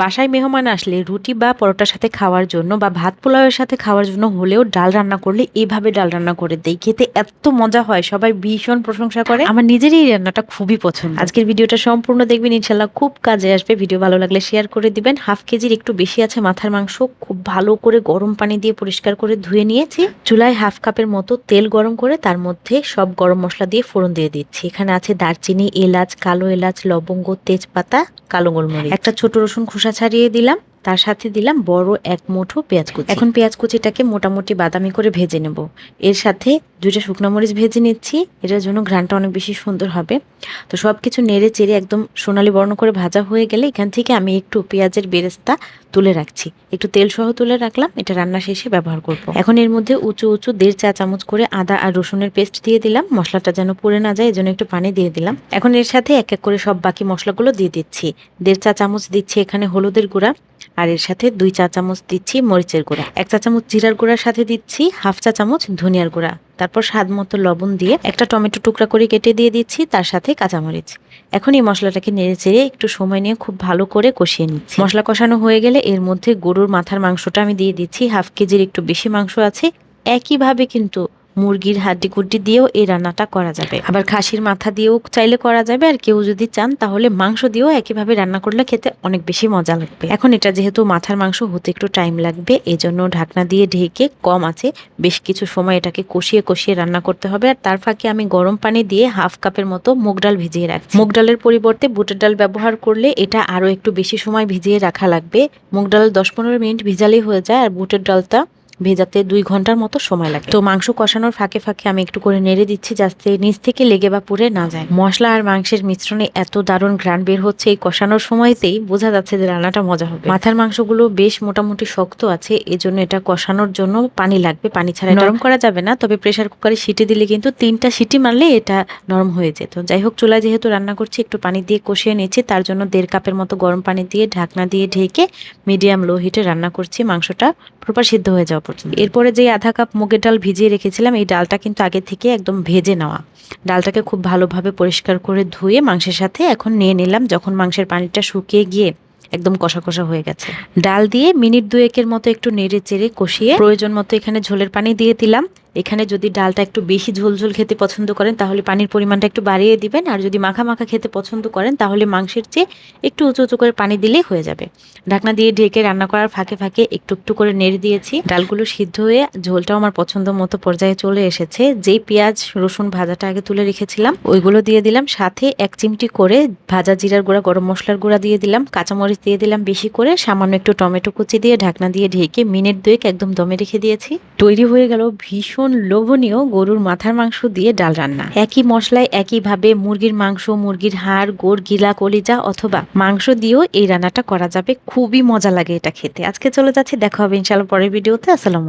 বাসায় মেহমান আসলে রুটি বা পরোটার সাথে খাওয়ার জন্য বা ভাত পোলাওয়ের সাথে খাওয়ার জন্য হলেও ডাল রান্না করলে এভাবে ডাল রান্না করে দেই। খেতে এত মজা হয় সবাই ভীষণ প্রশংসা করে। আমার নিজেরই এই রান্নাটা খুবই পছন্দ। আজকের ভিডিওটা সম্পূর্ণ দেখবেন ইনশাল্লাহ খুব কাজে আসবে। ভিডিও ভালো লাগলে শেয়ার করে দিবেন। হাফ কেজির একটু বেশি আছে মাথার মাংস খুব ভালো করে গরম পানি দিয়ে পরিষ্কার করে ধুয়ে নিয়েছি। চুলায় হাফ কাপের মতো তেল গরম করে তার মধ্যে সব গরম মশলা দিয়ে ফোড়ন দিয়ে দিচ্ছি। এখানে আছে দারচিনি এলাচ কালো এলাচ লবঙ্গ তেজপাতা কালো গোলমরিচ। একটা ছোট রসুন খোসা ছাড়িয়ে দিলাম। তার সাথে দিলাম বড় এক মুঠো পেঁয়াজ কুচি। এখন পেঁয়াজ কুচিটাকে মোটামুটি বাদামি করে ভেজে নেব। এর সাথে দুইটা শুকনো মরিচ ভেজে নিচ্ছি। এটার জন্য ঘ্রানটা অনেক বেশি সুন্দর হবে। তো সব কিছু নেড়ে চেড়ে একদম সোনালি বর্ণ করে ভাজা হয়ে গেলে এখান থেকে আমি একটু পেঁয়াজের বেরেস্তা তুলে রাখছি। একটু তেল সহ তুলে রাখলাম। এটা রান্না শেষে ব্যবহার করব। এখন এর মধ্যে উঁচু উঁচু দেড় চা চামচ করে আদা আর রসুনের পেস্ট দিয়ে দিলাম। মশলাটা যেন পুড়ে না যায়, এজন্য একটু পানি দিয়ে দিলাম। এখন এর সাথে এক এক করে সব বাকি মশলাগুলো দিয়ে দিচ্ছি। দেড় চা চামচ দিচ্ছি এখানে হলুদের গুঁড়া। আর এর সাথে দুই চা চামচ দিচ্ছি মরিচের গুঁড়া। এক চা চামচ জিরার গুঁড়ার সাথে দিচ্ছি হাফ চা চামচ ধনিয়ার গুঁড়া। তারপর স্বাদ মতো লবণ দিয়ে একটা টমেটো টুকরা করে কেটে দিয়ে দিচ্ছি, তার সাথে কাঁচামরিচ। এখন এই মশলাটাকে নেড়ে চেড়ে একটু সময় নিয়ে খুব ভালো করে কষিয়ে নিচ্ছি। মশলা কষানো হয়ে গেলে এর মধ্যে গরুর মাথার মাংসটা আমি দিয়ে দিচ্ছি। হাফ কেজির একটু বেশি মাংস আছে। একইভাবে কিন্তু মুরগির হাড্ডি কুড্ডি দিয়েও এই রান্নাটা করা যাবে। আবার খাসির মাথা দিয়েও চাইলে করা যাবে, আর কেউ যদি চান তাহলে মাংস দিয়েও একইভাবে রান্না করলে খেতে অনেক বেশি মজা লাগবে। এখন এটা যেহেতু মাথার মাংস হতে একটু টাইম লাগবে, এজন্য ঢাকনা দিয়ে ঢেকে কম আছে, বেশ কিছু সময় এটাকে কষিয়ে কষিয়ে রান্না করতে হবে, আর তার ফাঁকে আমি গরম পানি দিয়ে হাফ কাপের মতো মুগ ডাল ভিজিয়ে রাখছি। মুগ ডালের পরিবর্তে বুটের ডাল ব্যবহার করলে এটা আরও একটু বেশি সময় ভিজিয়ে রাখা লাগবে। মুগ ডাল দশ পনেরো মিনিট ভিজালেই হয়ে যায়, আর বুটের ডালটা ভেজাতে দুই ঘণ্টার মতো সময় লাগে। তো মাংস কষানোর ফাঁকে ফাঁকে আমি একটু করে নেড়ে দিচ্ছি যাতে নিচ থেকে লেগে বা পুড়ে না যায়। মশলা আর মাংসের মিশ্রণে এত দারুণ ঘ্রাণ বের হচ্ছে এই কষানোর সময়তেই বোঝা যাচ্ছে যে রান্নাটা মজা হবে। মাথার মাংসগুলো বেশ মোটামুটি শক্ত আছে, এজন্য এটা কষানোর জন্য পানি লাগবে। পানি ছাড়া নরম করা যাবে না, তবে প্রেশার কুকারে সিটি দিলে কিন্তু তিনটা সিটি মারলে এটা নরম হয়ে যেত। যাই হোক, চুলায় যেহেতু রান্না করছি, একটু পানি দিয়ে কষিয়ে নিয়েছি তার জন্য দেড় কাপের মতো গরম পানি দিয়ে ঢাকনা দিয়ে ঢেকে মিডিয়াম লো হিটে রান্না করছি মাংসটা। প্রপার সিদ্ধ হয়ে যাওয়া পর্যন্ত। এরপরে যে আধা কাপ মুগের ডাল ভিজিয়ে রেখেছিলাম, এই ডালটা কিন্তু আগে থেকে একদম ভেজে নেওয়া। ডালটাকে খুব ভালোভাবে পরিষ্কার করে ধুয়ে মাংসের সাথে এখন নিয়ে নিলাম, যখন মাংসের পানিটা শুকিয়ে গিয়ে একদম কষা কষা হয়ে গেছে। ডাল দিয়ে মিনিট দুয়েকের মতো একটু নেড়ে চেড়ে কষিয়ে, প্রয়োজন মতো এখানে ঝোলের পানি দিয়ে দিলাম। এখানে যদি ডালটা একটু বেশি ঝোল ঝোল খেতে পছন্দ করেন, তাহলে পানির পরিমাণটা একটু বাড়িয়ে দিবেন। আর যদি মাখা মাখা খেতে পছন্দ করেন, তাহলে মাংসের চেয়ে একটু উঁচু উঁচু করে পানি দিলেই হয়ে যাবে। ঢাকনা দিয়ে ঢেকে রান্না করার ফাঁকে ফাঁকে একটু একটু করে নেড়ে দিয়েছি। ডালগুলো সিদ্ধ হয়ে ঝোলটাও আমার পছন্দ মতো পর্যায়ে চলে এসেছে। যেই পেঁয়াজ, রসুন ভাজাটা আগে তুলে রেখেছিলাম, ওইগুলো দিয়ে দিলাম। সাথে এক চিমটি করে ভাজা জিরার গুঁড়া, গরম মশলার গুঁড়া দিয়ে দিলাম। কাঁচামরিচ দিয়ে দিলাম বেশি করে। সামান্য একটু টমেটো কুচি দিয়ে ঢাকনা দিয়ে ঢেকে মিনিট দুয়েক একদম দমে রেখে দিয়েছি। তৈরি হয়ে গেল ভীষণ লোভনীয় গরুর মাথার মাংস দিয়ে ডাল রান্না। একই মশলায় একইভাবে মুরগির মাংস, মুরগির হাড়, গোড়, গিলা, কলিজা অথবা মাংস দিয়েও এই রান্নাটা করা যাবে। খুবই মজা লাগে এটা খেতে। আজকে চলে যাচ্ছে, দেখা হবে ইনশাল্লাহ পরের ভিডিওতে। আসসালাম